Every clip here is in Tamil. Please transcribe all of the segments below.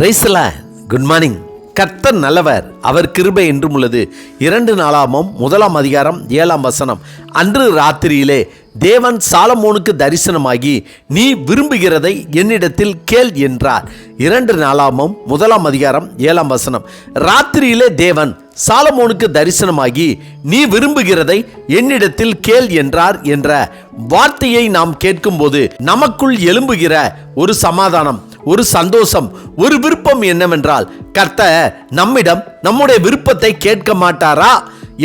பிரைஸ்ல குட் மார்னிங் கர்த்தர் நல்லவர். அவர் கிருபை என்றும் உள்ளது. இரண்டு நாளாமம் முதலாம் அதிகாரம் ஏழாம் வசனம். அன்று ராத்திரியிலே தேவன் சாலமோனுக்கு தரிசனமாகி நீ விரும்புகிறதை என்னிடத்தில் கேள் என்றார். இரண்டு நாளாமம் முதலாம் அதிகாரம் ஏழாம் வசனம். ராத்திரியிலே தேவன் சாலமோனுக்கு தரிசனமாகி நீ விரும்புகிறதை என்னிடத்தில் கேள் என்றார் என்ற வார்த்தையை நாம் கேட்கும்போது நமக்குள் எழும்புகிற ஒரு சமாதானம். ஒரு சந்தோஷம் ஒரு விருப்பம் என்னவென்றால் கர்த்த நம்மிடம் நம்முடைய விருப்பத்தை கேட்க மாட்டாரா?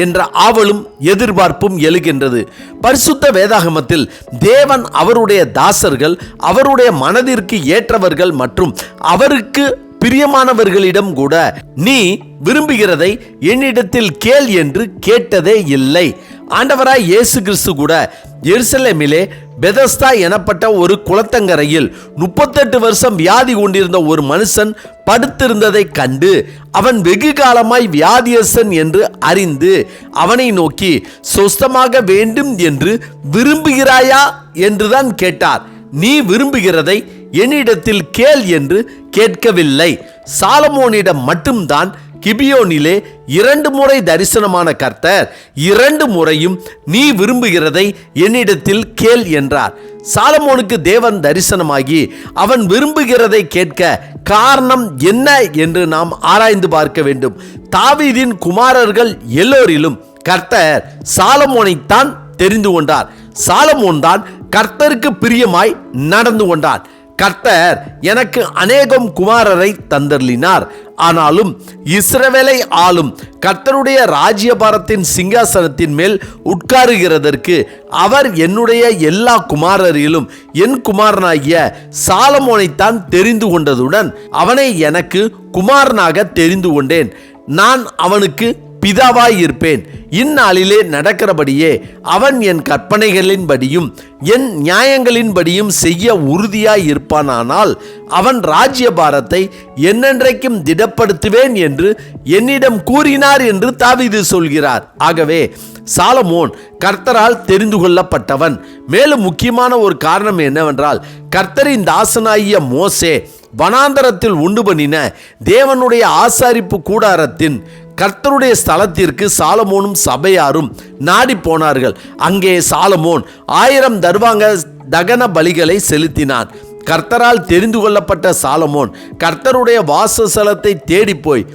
என்ற ஆவலும் எதிர்பார்ப்பும் எழுகின்றது. பரிசுத்த வேதாகமத்தில் தேவன் அவருடைய தாசர்கள் அவருடைய மனதிற்கு ஏற்றவர்கள் மற்றும் அவருக்கு பிரியமானவர்களிடம் கூட நீ விரும்புகிறதை என்னிடத்தில் கேள் என்று கேட்டதே இல்லை. ஆண்டவராய் இயேசு கிறிஸ்து கூட எருசலேமிலே பெதஸ்தா எனப்பட்ட ஒரு குளத்தங்கரையில் முப்பத்தெட்டு வருஷம் வியாதி கொண்டிருந்த ஒரு மனுஷன் படுத்திருந்ததை கண்டு அவன் வெகு காலமாய் வியாதியசன் என்று அறிந்து அவனை நோக்கி சொஸ்தமாக வேண்டும் என்று விரும்புகிறாயா? என்றுதான் கேட்டார். நீ விரும்புகிறதை என்னிடத்தில் கேள் என்று கேட்கவில்லை. சாலமோனிடம் மட்டும்தான் கிபியோனிலே இரண்டு முறை தரிசனமான கர்த்தர் இரண்டு முறையும் நீ விரும்புகிறதை என்னிடத்தில் கேள் என்றார். சாலமோனுக்கு தேவன் தரிசனமாகி அவன் விரும்புகிறதை கேட்க காரணம் என்ன என்று நாம் ஆராய்ந்து பார்க்க வேண்டும். தாவீதின் குமாரர்கள் எல்லோரிலும் கர்த்தர் சாலமோனைத்தான் தெரிந்து கொண்டார். சாலமோன் தான் கர்த்தருக்கு பிரியமாய் நடந்து கொண்டான் கர்த்தர் எனக்கு அநேகம் குமாரரை தந்தர்லினார் ஆனாலும் இஸ்ரவேலை ஆளும் கர்த்தருடைய ராஜ்யபாரத்தின் சிங்காசனத்தின் மேல் உட்காருகிறதற்கு அவர் என்னுடைய எல்லா குமாரரிலும் என் குமாரனாகிய சாலமோனைத்தான் தெரிந்து கொண்டதுடன் அவனை எனக்கு குமாரனாக தெரிந்து கொண்டேன். நான் அவனுக்கு பிதாவாய் இருப்பேன். இந்நாளிலே நடக்கிறபடியே அவன் என் கற்பனைகளின்படியும் என் நியாயங்களின்படியும் செய்ய உறுதியாய் இருப்பானானால் அவன் ராஜ்ய பாரத்தை என்னென்றைக்கும் திடப்படுத்துவேன் என்று என்னிடம் கூறினார் என்று தாவிது சொல்கிறார். ஆகவே சாலமோன் கர்த்தரால் தெரிந்து கொள்ளப்பட்டவன். மேலும் முக்கியமான ஒரு காரணம் என்னவென்றால் கர்த்தரின் தாசனாகிய மோசே வனாந்தரத்தில் உண்டு பண்ணின தேவனுடைய ஆசாரிப்பு கூடாரத்தின் கர்த்தருடைய ஸ்தலத்திற்கு சாலமோனும் சபையாரும் நாடி போனார்கள். அங்கே சாலமோன் ஆயிரம் தர்வாங்க தகன பலிகளை செலுத்தினான். கர்த்தரால் தெரிந்து கொள்ளப்பட்ட சாலமோன் கர்த்தருடைய வாசஸ்தலத்தை தேடிப்போய்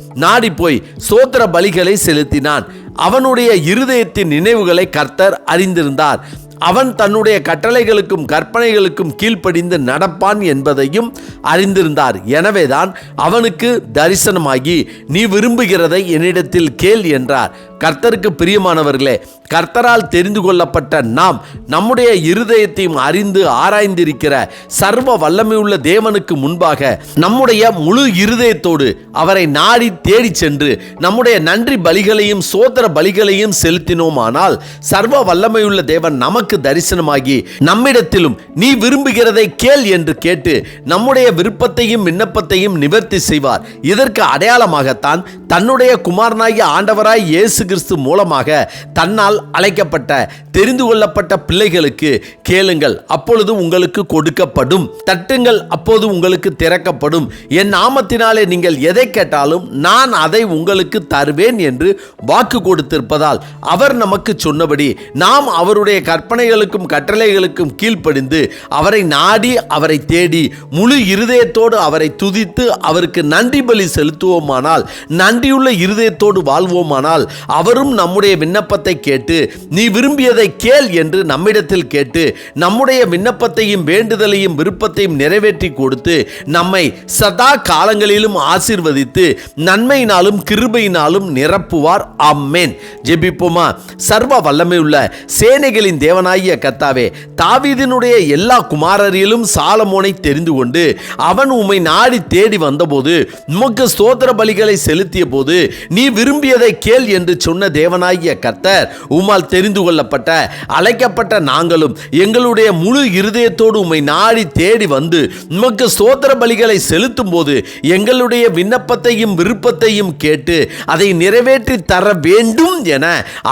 போய் சோத்திர பலிகளை செலுத்தினான். அவனுடைய இருதயத்தின் நினைவுகளை கர்த்தர் அறிந்திருந்தார். அவன் தன்னுடைய கட்டளைகளுக்கும் கற்பனைகளுக்கும் கீழ்ப்படிந்து நடப்பான் என்பதையும் அறிந்திருந்தார். எனவேதான் அவனுக்கு தரிசனமாகி நீ விரும்புகிறதை என்னிடத்தில் கேள் என்றார். கர்த்தருக்கு பிரியமானவர்களே கர்த்தரால் தெரிந்து கொள்ளப்பட்ட நாம் நம்முடைய இருதயத்தையும் அறிந்து ஆராய்ந்திருக்கிற சர்வ வல்லமையுள்ள தேவனுக்கு முன்பாக நம்முடைய முழு இருதயத்தோடு அவரை நாடி தேடி சென்று நம்முடைய நன்றி பலிகளையும் சோதர பலிகளையும் செலுத்தினோமானால் சர்வ வல்லமையுள்ள தேவன் நமக்கு தரிசனமாகி நம்மிடத்திலும் நீ விரும்புகிறதை கேள் என்று கேட்டு நம்முடைய விருப்பத்தையும் விண்ணப்பத்தையும் நிவர்த்தி செய்வார். இதற்கு அடையாளமாகத்தான் தன்னுடைய குமாரனாகிய ஆண்டவராய் இயேசு கிறிஸ்து மூலமாக தன்னால் அழைக்கப்பட்ட தெரிந்து கொள்ளப்பட்ட பிள்ளைகளுக்கு கேளுங்கள் அப்பொழுது உங்களுக்கு கொடுக்கப்படும். தட்டுங்கள் அப்போது உங்களுக்கு திறக்கப்படும். என் நாமத்தினாலே நீங்கள் எதை கேட்டாலும் நான் அதை உங்களுக்கு தருவேன் என்று வாக்கு கொடுத்திருப்பதால் அவர் நமக்கு சொன்னபடி நாம் அவருடைய கற்பனை கற்பனைகளுக்கும் கட்டளைகளுக்கும் கீழ்ப்படிந்து அவரை நாடி அவரை தேடி முழு இருதயத்தோடு அவரை துதித்து அவருக்கு நன்றி பலி செலுத்துவோமானால் நன்றியுள்ள இருதயத்தோடு வாழ்வோமானால் அவரும் நம்முடைய விண்ணப்பத்தை கேட்டு நீ விரும்பியதை கேள் என்று நம்மிடத்தில் கேட்டு நம்முடைய விண்ணப்பத்தையும் வேண்டுதலையும் விருப்பத்தையும் நிறைவேற்றி கொடுத்து நம்மை சதா காலங்களிலும் ஆசிர்வதித்து நன்மையினாலும் கிருபையினாலும் நிரப்புவார். அம்மேன் ஜெபிப்போமா? சர்வ வல்லமை உள்ள சேனைகளின் தேவனாகிய கத்தாவே தாவீதினுடைய எல்லா குமாரரிலும் சாலமோனை தெரிந்து கொண்டு அவன் உம்மை நாடி தேடி வந்தபோது உமக்கு ஸ்தோத்திர பலிகளை செலுத்திய போது நீ விரும்பியதை கேள் என்று சொன்ன தேவனாகிய கர்த்தர் உம்மால் தெரிந்து கொள்ளப்பட்ட அழைக்கப்பட்ட நாங்களும் எங்களுடைய முழு இருதயத்தோடு உம்மை நாடி தேடி வந்து உமக்கு ஸ்தோத்திர பலிகளை செலுத்தும் போது எங்களுடைய விண்ணப்பத்தையும் விருப்பத்தையும் கேட்டு அதை நிறைவேற்றி தர வேண்டும் என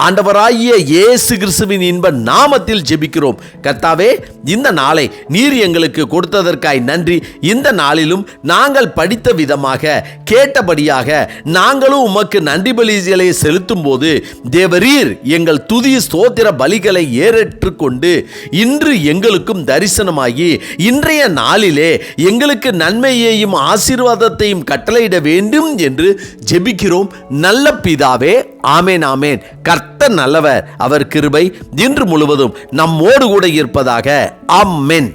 ஆண்டவராகிய இயேசு கிறிஸ்துவின் இன்ப நாமத்தில் நாமத்தில் ஜெபிக்கிறோம். கர்த்தாவே இந்த நாளை நீர் எங்களுக்கு கொடுத்ததற்காய் நன்றி. இந்த நாளிலும் நாங்கள் படித்த விதமாக கேட்டபடியாக நாங்களும் உமக்கு நன்றி பலிகளை செலுத்தும் போது தேவரீர் எங்கள் துதி ஸ்தோத்திர பலிகளை ஏறற்றுக்கொண்டு இன்று எங்களுக்கும் தரிசனமாகி இன்றைய நாளிலே எங்களுக்கு நன்மையையும் ஆசீர்வாதத்தையும் கட்டளையிட வேண்டும் என்று ஜெபிக்கிறோம். நல்ல பிதாவே ஆமேன் ஆமேன். கர்த்த நல்லவர் அவர் கிருபை இன்று முழுவதும். நம்மோடு கூட இருப்பதாக. அம்மென்